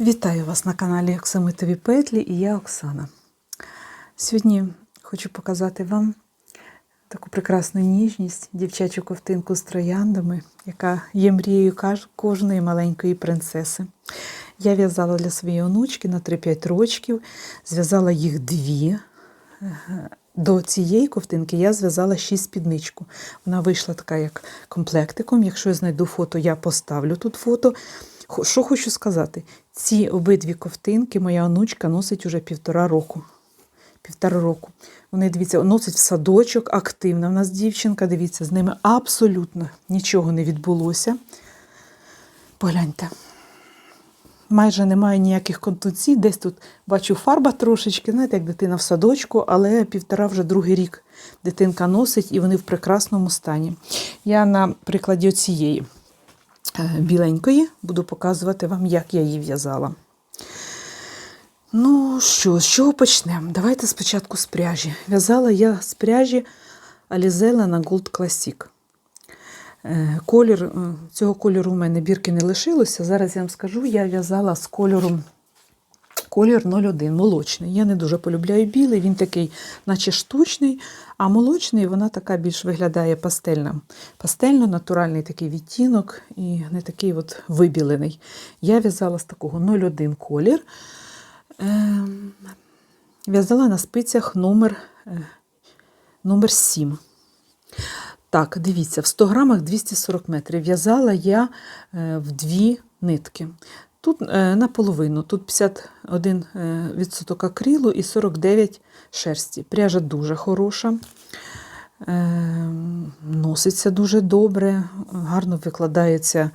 Вітаю вас на каналі Оксамитові Петлі і я Оксана. Сьогодні хочу показати вам таку прекрасну ніжність, дівчачу ковтинку з трояндами, яка є мрією кожної маленької принцеси. Я в'язала для своєї онучки на 3-5 рочків, зв'язала їх дві. Е, До цієї ковтинки я зв'язала ще й спідничку. Вона вийшла така, як комплектиком. Якщо я знайду фото, я поставлю тут фото. Що хочу сказати? Ці обидві ковтинки моя онучка носить уже півтора року. Півтора року. Вони, дивіться, носить в садочок, активна в нас дівчинка, дивіться, з ними абсолютно нічого не відбулося. Погляньте. Майже немає ніяких контуцій. Десь тут бачу фарба трошечки, знаєте, як дитина в садочку, але півтора вже другий рік дитинка носить і вони в прекрасному стані. Я на прикладі цієї біленької буду показувати вам, як я її в'язала. Ну що, з чого почнемо? Давайте спочатку з пряжі. В'язала я з пряжі Alizella на Gold Classic. Е, Колір, е, цього кольору у мене бірки не лишилося. Зараз я вам скажу, я в'язала з кольором колір 01, молочний. Я не дуже полюбляю білий, він такий, наче штучний, а молочний вона така більш виглядає пастельна. Пастельно, натуральний такий відтінок і не такий от вибілений. Я в'язала з такого 01 колір. Ем, В'язала на спицях номер, е, номер 7. Так, дивіться, в 100 грамах 240 метрів. В'язала я е, в дві нитки. Тут е, наполовину, тут 51% е, акрилу і 49 шерсті. Пряжа дуже хороша, е, носиться дуже добре, гарно викладається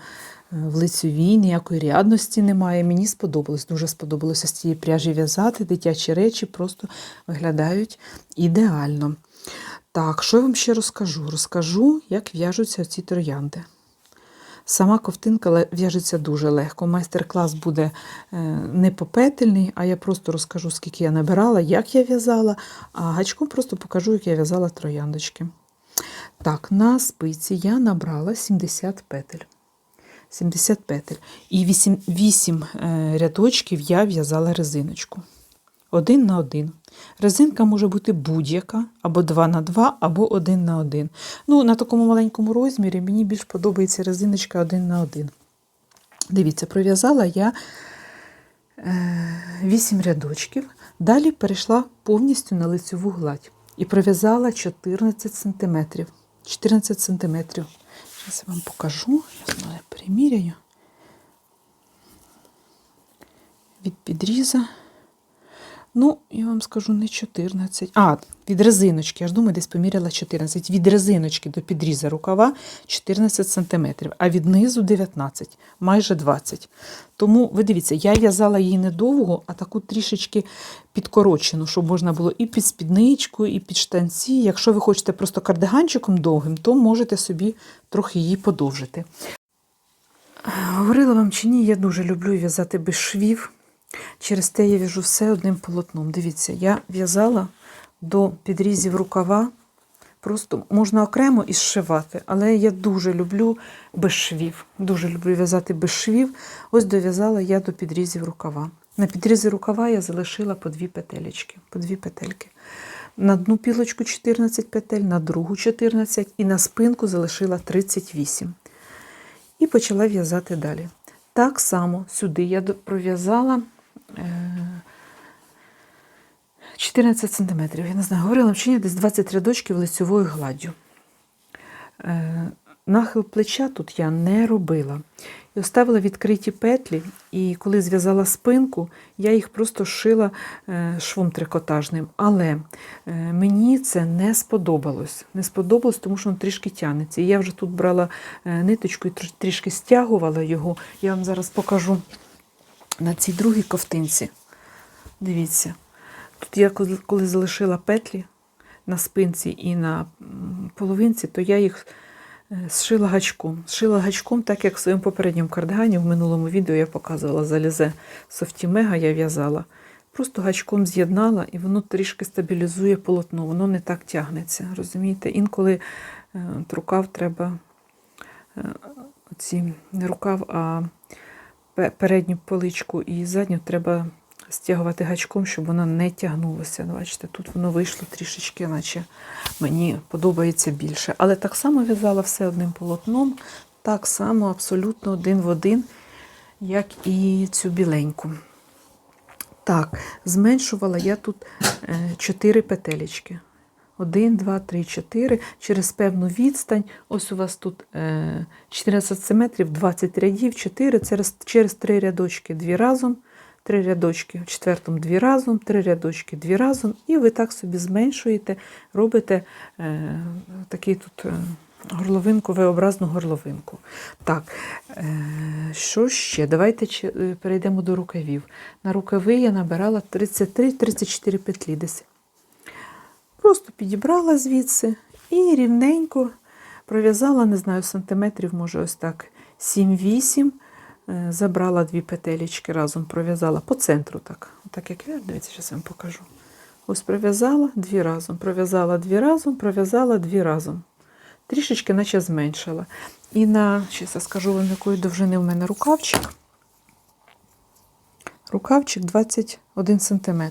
в лицевій, ніякої рядності немає. Мені сподобалось, дуже сподобалося з цієї пряжі в'язати. Дитячі речі просто виглядають ідеально. Так, що я вам ще розкажу? Розкажу, як в'яжуться ці троянди. Сама ковтинка в'яжеться дуже легко. Майстер-клас буде е, не попетельний, а я просто розкажу, скільки я набирала, як я в'язала, а гачком просто покажу, як я в'язала трояндочки. Так, на спиці я набрала 70 петель. 70 петель. І 8, 8 е, рядочків я в'язала резиночку. Один на один. Резинка може бути будь-яка, або 2 на 2, або 1 на 1. Ну, на такому маленькому розмірі мені більш подобається резиночка 1 на 1. Дивіться, пров'язала я 8 рядочків. Далі перейшла повністю на лицеву гладь і пров'язала 14 см. 14 см. Зараз я вам покажу. Я приміряю. Від підріза. Ну, я вам скажу не 14. А, від резиночки, я ж думаю, десь поміряла 14. Від резиночки до підріза рукава 14 см, а від низу 19, майже 20. Тому, ви дивіться, я в'язала її недовго, а таку трішечки підкорочену, щоб можна було і під спідничку, і під штанці. Якщо ви хочете просто кардиганчиком довгим, то можете собі трохи її подовжити. Говорила вам чи ні, я дуже люблю в'язати без швів. Через те я в'яжу все одним полотном. Дивіться, я в'язала до підрізів рукава. Просто можна окремо і зшивати, але я дуже люблю без швів. Дуже люблю в'язати без швів. Ось дов'язала я до підрізів рукава. На підрізі рукава я залишила по дві петелечки, по дві петельки. На одну пілочку 14 петель, на другу 14 і на спинку залишила 38. І почала в'язати далі. Так само сюди я пров'язала 14 см. Я не знаю, говорила чи ні, десь 20 рядочків лицьовою гладдю. Е, Нахил плеча тут я не робила. І оставила відкриті петлі, і коли зв'язала спинку, я їх просто шила е, швом трикотажним. Але е, мені це не сподобалось. Не сподобалось, тому що воно трішки тягнеться. І я вже тут брала е, ниточку і трішки стягувала його. Я вам зараз покажу на цій другій ковтинці. Дивіться, тут я коли залишила петлі на спинці і на половинці, то я їх е, зшила гачком. Зшила гачком, так як в своєму попередньому кардигані в минулому відео я показувала залізе Софтімега, я в'язала. Просто гачком з'єднала і воно трішки стабілізує полотно, воно не так тягнеться. Розумієте? Інколи е, рукав треба, е, оці, не рукав, а передню поличку і задню треба стягувати гачком, щоб воно не тягнулося. Бачите, тут воно вийшло трішечки, наче мені подобається більше. Але так само в'язала все одним полотном, так само абсолютно один в один, як і цю біленьку. Так, зменшувала я тут 4 петелечки. 1, 2, 3, 4. Через певну відстань. Ось у вас тут е, 14 сантиметрів, 20 рядів, 4. Через, через 3 рядочки 2 разом, 3 рядочки в четвертому 2 разом, 3 рядочки 2 разом. І ви так собі зменшуєте, робите е, такий тут. Е, Горловинку, V-образну горловинку. Так, е, що ще? Давайте е, перейдемо до рукавів. На рукави я набирала 33-34 петлі десь. Просто підібрала звідси і рівненько пров'язала, не знаю, сантиметрів, може, ось так 7-8. Е, Забрала дві петелечки разом, пров'язала по центру так. Так як я, дивіться, зараз вам покажу. Ось пров'язала дві разом, пров'язала дві разом, пров'язала дві разом. Трішечки наче зменшила. І на, зараз я скажу вам, якої довжини в мене рукавчик. Рукавчик 21 см.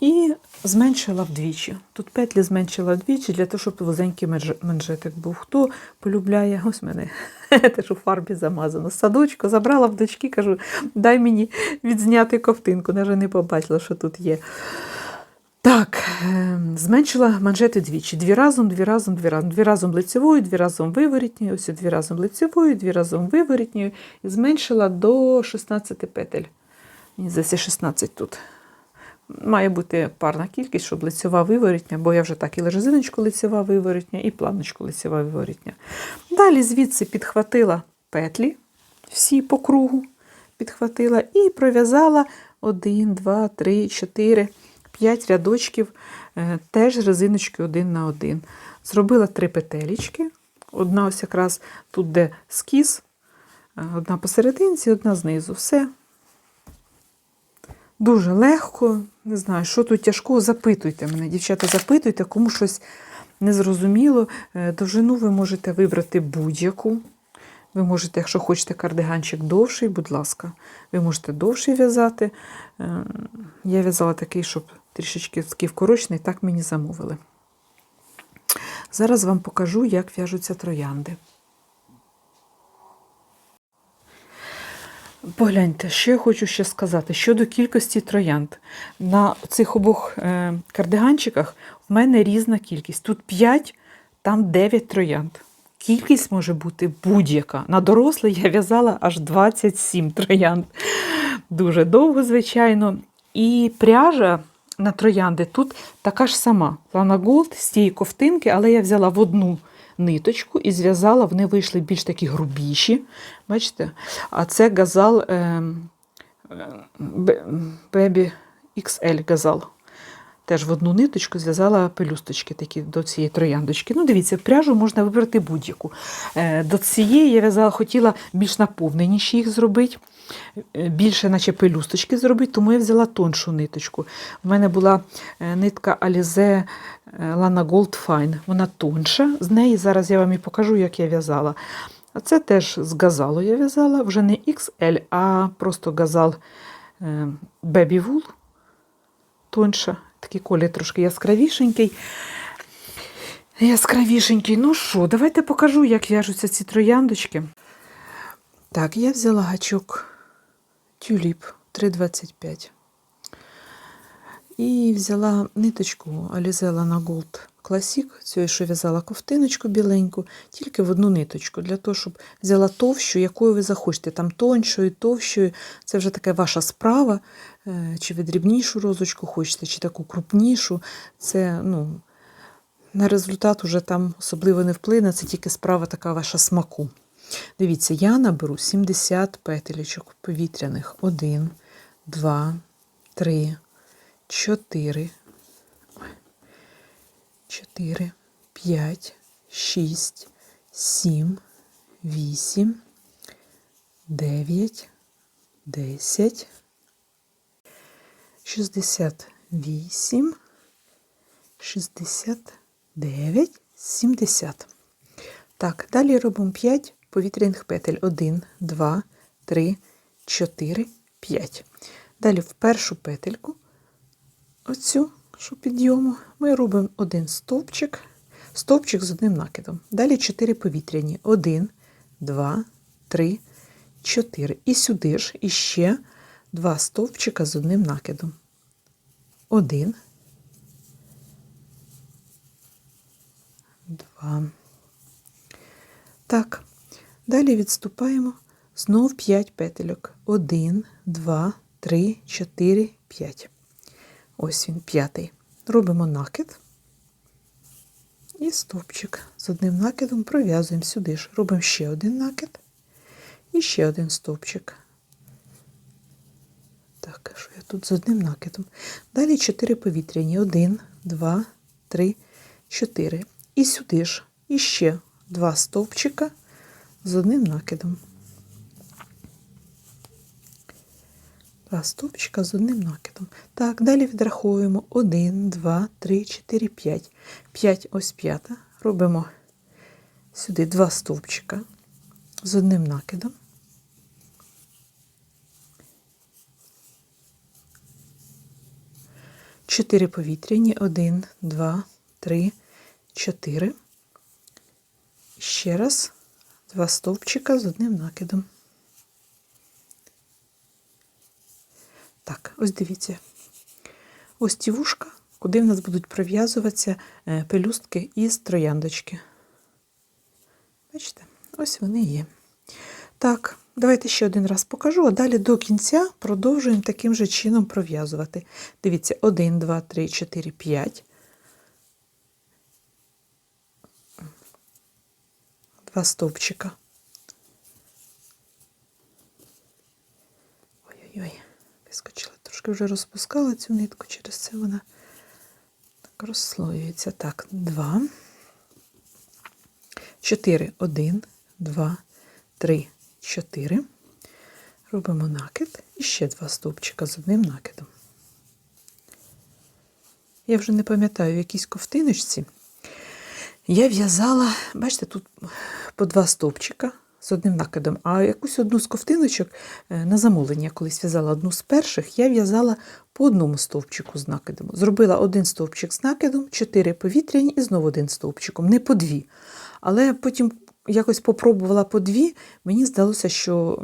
І зменшила вдвічі. Тут петлі зменшила вдвічі для того, щоб вузенький манжетик був. Хто полюбляє, ось мене теж у фарбі замазано. Садочку забрала в дочки, кажу, дай мені відзняти ковтинку. Навіть не побачила, що тут є. Так, е, зменшила манжети двічі. Дві разом, дві разом, дві разом. Дві разом лицевою, дві разом виворітньою, ось дві разом лицевою, дві разом виворітньою. І зменшила до 16 петель. Мені здається, 16 тут. Має бути парна кількість, щоб лицева виворітня, бо я вже так і резиночку лицева виворітня, і планочку лицева виворітня. Далі звідси підхватила петлі, всі по кругу підхватила і пров'язала 1, 2, 3, 4, 5 рядочків, е, теж резиночки один на один. Зробила три петелечки. Одна ось якраз тут, де скіз, е, одна посерединці, одна знизу. Все. Дуже легко, не знаю, що тут тяжкого, запитуйте мене, дівчата, запитуйте, кому щось незрозуміло. Е, Довжину ви можете вибрати будь-яку. Ви можете, якщо хочете кардиганчик довший, будь ласка, ви можете довший в'язати. Е, Я в'язала такий, щоб трішечки вкорочений, так мені замовили. Зараз вам покажу, як в'яжуться троянди. Погляньте, що я хочу ще сказати щодо кількості троянд. На цих обох е, кардиганчиках в мене різна кількість. Тут 5, там 9 троянд. Кількість може бути будь-яка. На дорослий я в'язала аж 27 троянд. Дуже довго, звичайно. І пряжа на троянди тут така ж сама. Лана Голд з цієї ковтинки, але я взяла в одну ниточку і зв'язала, вони вийшли більш такі грубіші. Бачите? А це газал е, е, Бе- XL газал. Теж в одну ниточку зв'язала пелюсточки такі до цієї трояндочки. Ну, дивіться, пряжу можна вибрати будь-яку. Е, До цієї я в'язала, хотіла більш наповненіші їх зробити, е, більше, наче пелюсточки зробити, тому я взяла тоншу ниточку. У мене була е, нитка Alize Lana Gold Fine. Вона тонша. З неї зараз я вам і покажу, як я в'язала. А це теж з газалу я в'язала, вже не XL, а просто газал Baby Wool. Тонша. Такий колір трошки яскравішенький. Яскравішенький. Ну що, давайте покажу, як в'яжуться ці трояндочки. Так, я взяла гачок тюліп 3,25. І взяла ниточку Alize Lana Gold Classic, цю, що в'язала ковтиночку біленьку, тільки в одну ниточку, для того, щоб взяла товщу, якою ви захочете, там тоншою, товщою. Це вже така ваша справа. Е, Чи ви дрібнішу розочку хочете, чи таку крупнішу. Це, ну, на результат уже там особливо не вплине, це тільки справа така ваша смаку. Дивіться, я наберу 70 петелечок повітряних. 1, 2, 3, 4, 4, 5, 6, 7, 8, 9, 10, 68, 69, 70. Так, далі робимо 5 повітряних петель. 1, 2, 3, 4, 5. Далі в першу петельку, оцю, що підйому, ми робимо один стовпчик, стовпчик з одним накидом. Далі 4 повітряні. 1, 2, 3, 4. І сюди ж іще два стовпчика з одним накидом. Один, два. Так, далі відступаємо знов 5 петельок. 1, 2, 3, 4, 5. Ось він, п'ятий. Робимо накид. І стовпчик з одним накидом пров'язуємо сюди ж. Робимо ще один накид і ще один стовпчик. Так, що я тут з одним накидом. Далі 4 повітряні. 1, 2, 3, 4. І сюди ж іще два стовпчика з одним накидом. Два стовпчика з одним накидом. Так, далі відраховуємо 1, 2, 3, 4, 5. 5 ось п'ята. Робимо сюди два стовпчика з одним накидом. Чотири повітряні. Один, два, три, чотири. Ще раз два стовпчика з одним накидом. Так, ось дивіться. Ось ті вушка, куди в нас будуть пров'язуватися е, пелюстки із трояндочки. Бачите, ось вони є. Так, давайте ще один раз покажу, а далі до кінця продовжуємо таким же чином пров'язувати. Дивіться, 1, 2, 3, 4, 5. Два стовпчика. Ой-ой-ой, вискочила. Трошки вже розпускала цю нитку, через це вона так розслоюється. Так, два. Чотири. Один, два, три, чотири. Робимо накид і ще два стовпчика з одним накидом. Я вже не пам'ятаю, в якійсь ковтиночці я в'язала, бачите, тут по два стовпчика з одним накидом, а якусь одну з ковтиночок е, на замовлення, колись в'язала одну з перших, я в'язала по одному стовпчику з накидом. Зробила один стовпчик з накидом, чотири повітряні і знову один стовпчиком, не по дві. Але потім якось попробувала по дві, мені здалося, що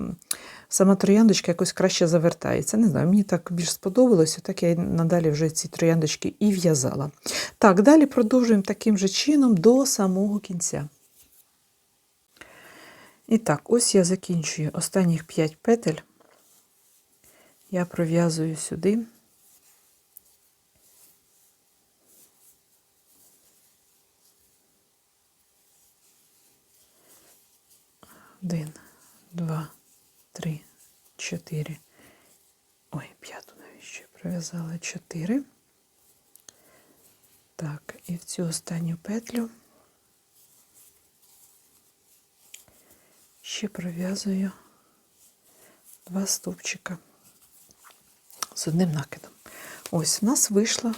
сама трояндочка якось краще завертається. Не знаю, мені так більш сподобалося, так я надалі вже ці трояндочки і в'язала. Так, далі продовжуємо таким же чином до самого кінця. І так, ось я закінчую останніх 5 петель. Я пров'язую сюди. Один, два, три, чотири. Ой, п'яту навіщо пров'язала чотири. Так, і в цю останню петлю ще пров'язую два стовпчика з одним накидом. Ось у нас вийшло,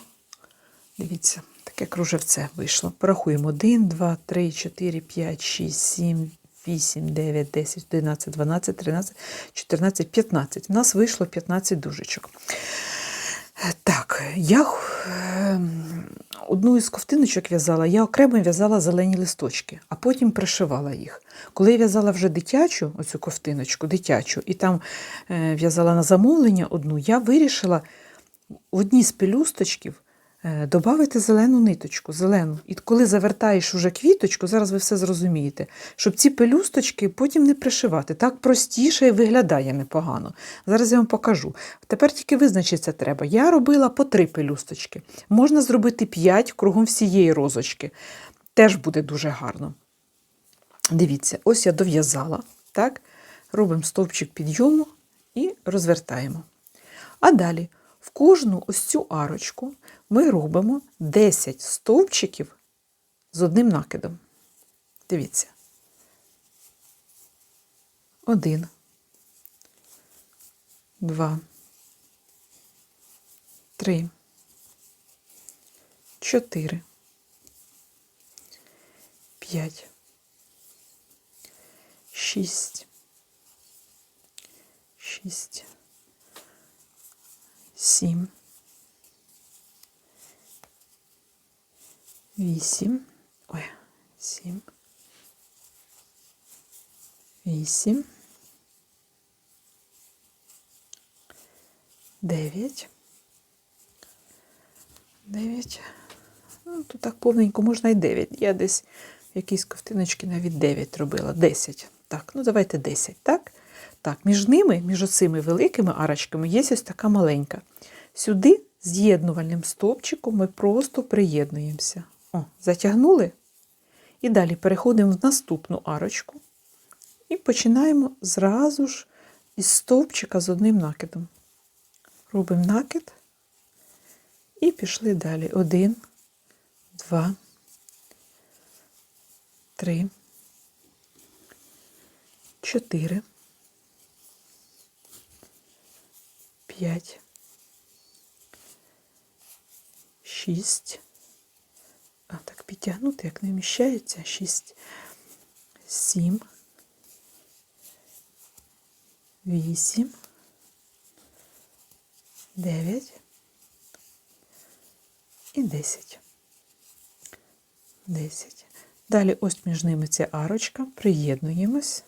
дивіться, таке кружевце вийшло. Порахуємо 1, 2, 3, 4, 5, 6, 7, 8, 9, 10, 11, 12, 13, 14, 15. У нас вийшло 15 дужечок. Так, я е, одну із ковтиночок в'язала, я окремо в'язала зелені листочки, а потім пришивала їх. Коли я в'язала вже дитячу, оцю ковтиночку, дитячу, і там е, в'язала на замовлення одну, я вирішила в одній з пелюсточків е, додати зелену ниточку, зелену. І коли завертаєш уже квіточку, зараз ви все зрозумієте, щоб ці пелюсточки потім не пришивати. Так простіше і виглядає непогано. Зараз я вам покажу. Тепер тільки визначитися треба. Я робила по три пелюсточки. Можна зробити п'ять кругом всієї розочки. Теж буде дуже гарно. Дивіться, ось я дов'язала. так? Робимо стовпчик підйому і розвертаємо. А далі в кожну ось цю арочку ми робимо 10 стовпчиків з одним накидом. Дивіться. Один. Два. Три. Чотири. П'ять. Шість. шість, сім, вісім, ой, сім, вісім, дев'ять, дев'ять. Ну, тут так повненько можна і 9. Я десь в якійсь ковтиночці навіть 9 робила. 10. Так, ну давайте 10, так? Так, між ними, між оцими великими арочками, є ось така маленька. Сюди з'єднувальним стовпчиком ми просто приєднуємося. О, затягнули. І далі переходимо в наступну арочку. І починаємо зразу ж із стовпчика з одним накидом. Робимо накид. І пішли далі. Один, два, три, чотири, п'ять, шість. А так підтягнути, як не вміщається. Шість, сім, вісім, дев'ять і 10. 10. Далі ось між ними ця арочка, приєднуємось,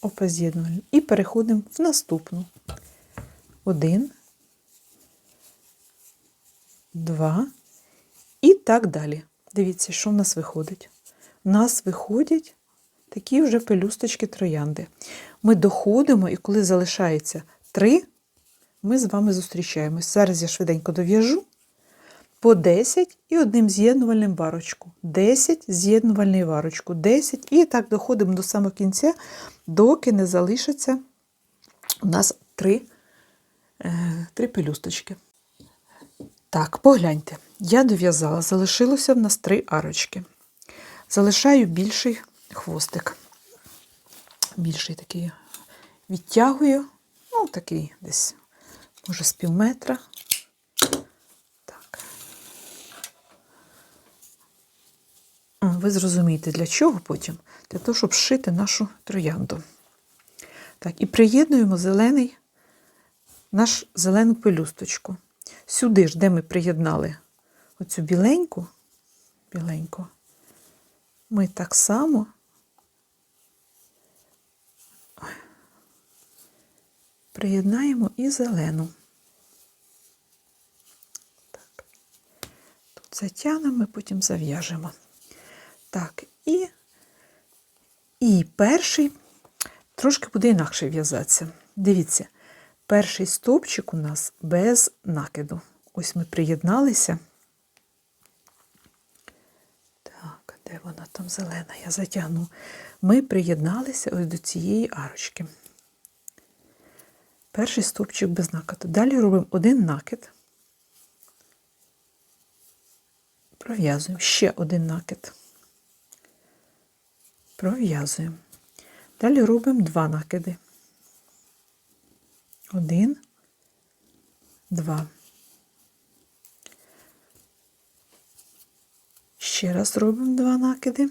опа з'єднуємо і переходимо в наступну. Один, два і так далі. Дивіться, що в нас виходить. У нас виходять такі вже пелюсточки троянди. Ми доходимо, і коли залишається три, ми з вами зустрічаємось. Зараз я швиденько дов'яжу по 10 і одним з'єднувальним варочку. 10 з'єднувальний варочку, 10 і так доходимо до самого кінця, доки не залишиться у нас три, три пелюсточки. Так, погляньте, я дов'язала, залишилося в нас три арочки. Залишаю більший хвостик. Більший такий відтягую, ну, такий десь, може, з пів метра. Так. Ви зрозумієте, для чого потім? Для того, щоб шити нашу троянду. Так, і приєднуємо зелений, наш зелену пелюсточку. Сюди ж, де ми приєднали оцю біленьку, біленьку, ми так само приєднаємо і зелену. Так. Тут затягнемо, потім зав'яжемо. Так, і, і перший трошки буде інакше в'язатися. Дивіться, перший стовпчик у нас без накиду. Ось ми приєдналися. Так, де вона там зелена? Я затягну. Ми приєдналися ось до цієї арочки. Перший стовпчик без накиду. Далі робимо один накид. Пров'язуємо ще один накид. Пров'язуємо. Далі робимо два накиди. Один, два. Ще раз робимо два накиди.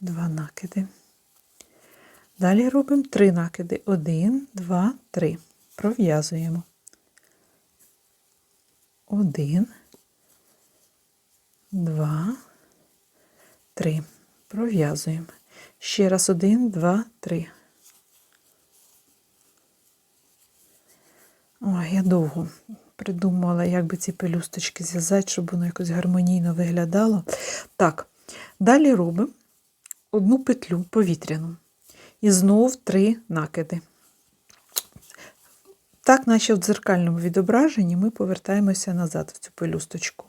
Два накиди. Далі робимо три накиди. Один, два, три. Пров'язуємо. Один, два, три. Пров'язуємо. Ще раз один, два, три. Ой, я довго придумала, як би ці пелюсточки зв'язати, щоб воно якось гармонійно виглядало. Так, далі робимо одну петлю повітряну. І знов три накиди. Так, наче в дзеркальному відображенні, ми повертаємося назад в цю пелюсточку.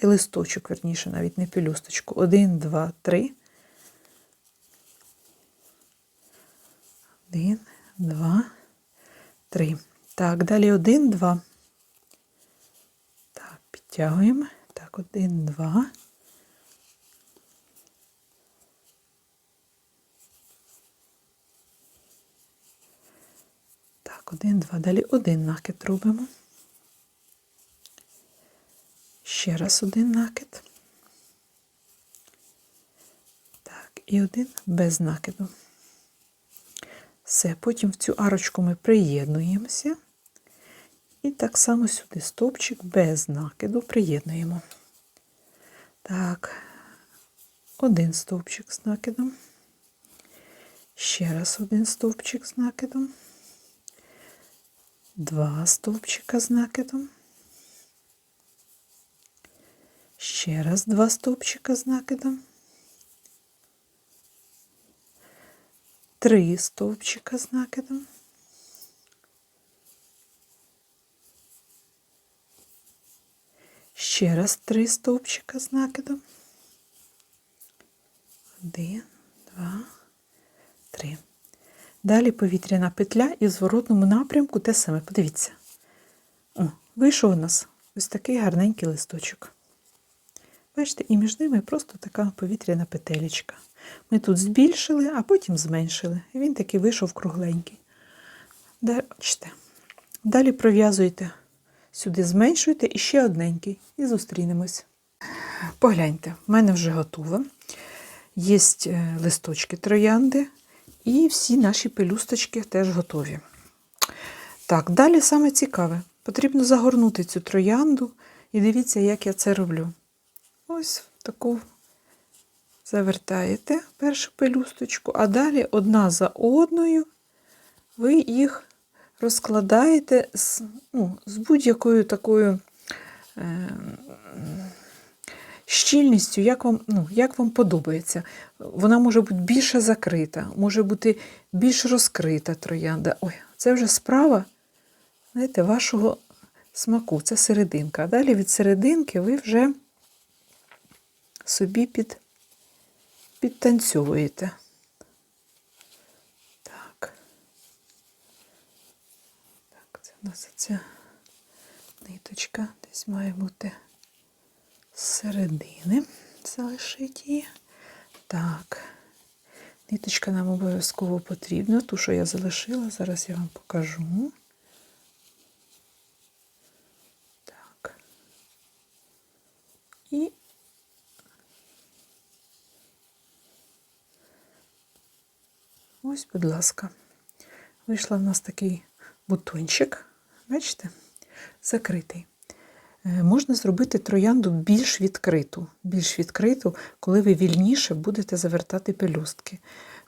Цей листочок, верніше, навіть не пелюсточку. Один, два, три. Один, два, три. Так, далі один, два. Так, підтягуємо. Так, один, два. Так, один, два. Далі один накид робимо. Ще раз один накид. Так, і один без накиду. Все, потім в цю арочку ми приєднуємося. І так само сюди стовпчик без накиду приєднуємо. Так, один стовпчик з накидом. Ще раз один стовпчик з накидом. Два стовпчика з накидом. Ще раз два стовпчика з накидом. Три стовпчика з накидом. Ще раз три стовпчика з накидом. Один, два, три. Далі повітряна петля і в зворотному напрямку те саме. Подивіться. О, вийшов у нас ось такий гарненький листочок. Бачите, і між ними просто така повітряна петелечка. Ми тут збільшили, а потім зменшили. Він такий вийшов кругленький. Бачите. Далі пров'язуєте сюди, зменшуєте і ще одненький. І зустрінемось. Погляньте, в мене вже готово. Є е, листочки троянди, і всі наші пелюсточки теж готові. Так, далі саме цікаве. Потрібно загорнути цю троянду. І дивіться, як я це роблю. Ось таку завертаєте першу пелюсточку, а далі одна за одною ви їх розкладаєте з, ну, з будь-якою такою е, щільністю, як вам, ну, як вам подобається. Вона може бути більше закрита, може бути більш розкрита троянда. Ой, це вже справа знаєте, вашого смаку, це серединка. А далі від серединки ви вже собі під, підтанцьовуєте. Так. Так, це у нас ця ниточка десь має бути з середини. Залишить її. Так. Ниточка нам обов'язково потрібна. Ту, що я залишила, зараз я вам покажу. Так. І ось, будь ласка, вийшла в нас такий бутончик, бачите, закритий. Е, Можна зробити троянду більш відкриту, більш відкриту, коли ви вільніше будете завертати пелюстки.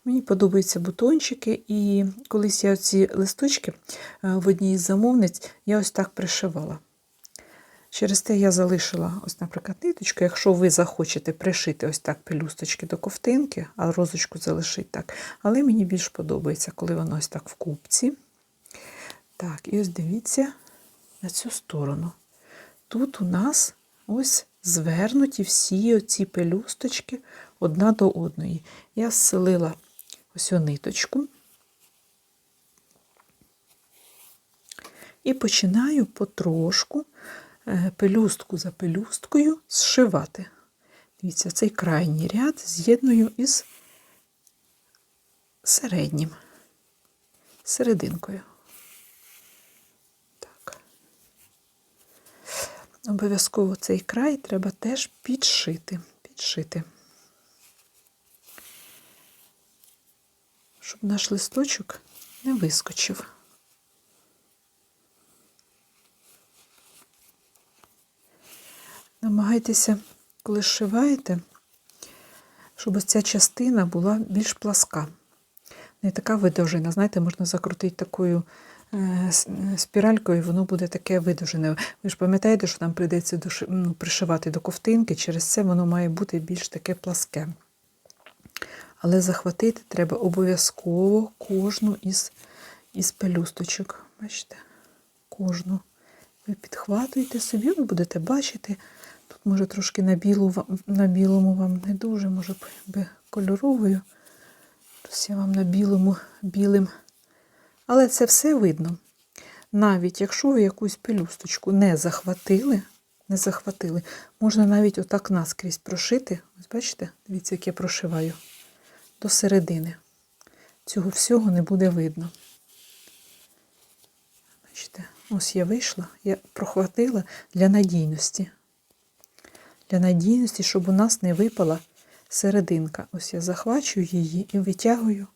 Мені подобаються бутончики, і колись я ці листочки е, в одній із замовниць я ось так пришивала. Через те я залишила, ось, наприклад, ниточку. Якщо ви захочете пришити ось так пелюсточки до ковтинки, а розочку залишить так. Але мені більш подобається, коли воно ось так в купці. Так, і ось дивіться на цю сторону. Тут у нас ось звернуті всі оці пелюсточки одна до одної. Я зселила ось ниточку і починаю потрошку пелюстку за пелюсткою зшивати. Дивіться, цей крайній ряд з'єдную із середнім, серединкою. Так. Обов'язково цей край треба теж підшити. підшити. Щоб наш листочок не вискочив. Намагайтеся, коли зшиваєте, щоб ось ця частина була більш пласка. Не така видовжена. Знаєте, можна закрутити такою е, спіралькою, і воно буде таке видовжене. Ви ж пам'ятаєте, що нам прийдеться ну, пришивати до ковтинки, через це воно має бути більш таке пласке. Але захватити треба обов'язково кожну із, із пелюсточок. Бачите? Кожну. Ви підхватуєте собі, ви будете бачити. Тут, може, трошки на, білу, на білому вам не дуже, може, би кольоровою. Ось я вам на білому білим. Але це все видно. Навіть якщо ви якусь пелюсточку не захватили, не захватили, можна навіть отак наскрізь прошити. Ось бачите, дивіться, як я прошиваю до середини. Цього всього не буде видно. Бачите, ось я вийшла, я прохватила для надійності. Для надійності, щоб у нас не випала серединка. Ось я захвачую її і витягую.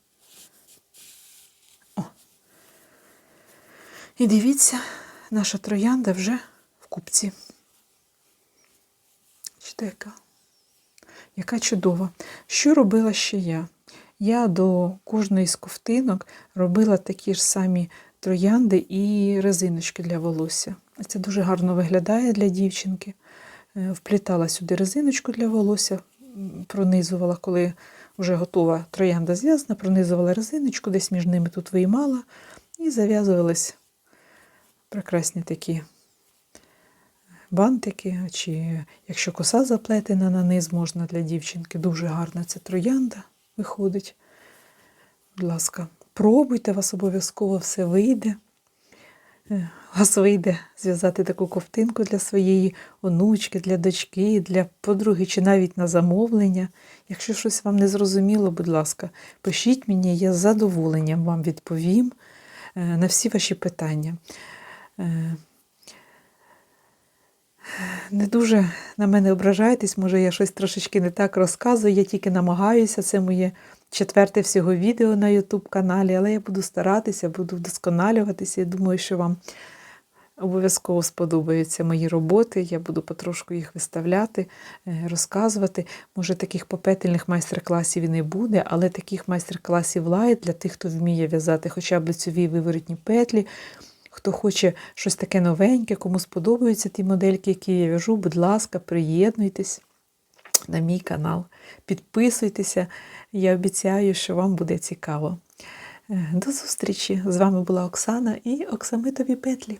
О. І дивіться, наша троянда вже в купці. Бачите, яка? Яка чудова. Що робила ще я? Я до кожної з ковтинок робила такі ж самі троянди і резиночки для волосся. Це дуже гарно виглядає для дівчинки. Е, Вплітала сюди резиночку для волосся, пронизувала, коли вже готова троянда зв'язана, пронизувала резиночку, десь між ними тут виймала і зав'язувались прекрасні такі бантики, чи якщо коса заплетена на низ, можна для дівчинки. Дуже гарна ця троянда виходить. Будь ласка, пробуйте, вас обов'язково все вийде. Е, вас вийде зв'язати таку ковтинку для своєї онучки, для дочки, для подруги чи навіть на замовлення. Якщо щось вам не зрозуміло, будь ласка, пишіть мені, я з задоволенням вам відповім е, на всі ваші питання. Е, Не дуже на мене ображайтесь, може я щось трошечки не так розказую, я тільки намагаюся, це моє четверте всього відео на YouTube каналі, але я буду старатися, буду вдосконалюватися. Я думаю, що вам обов'язково сподобаються мої роботи. Я буду потрошку їх виставляти, е, розказувати. Може, таких попетельних майстер-класів і не буде, але таких майстер-класів лайт для тих, хто вміє в'язати хоча б лицьові виворотні петлі. Хто хоче щось таке новеньке, кому сподобаються ті модельки, які я в'яжу, будь ласка, приєднуйтесь на мій канал, підписуйтеся. Я обіцяю, що вам буде цікаво. Е, До зустрічі! З вами була Оксана і Оксамитові петлі.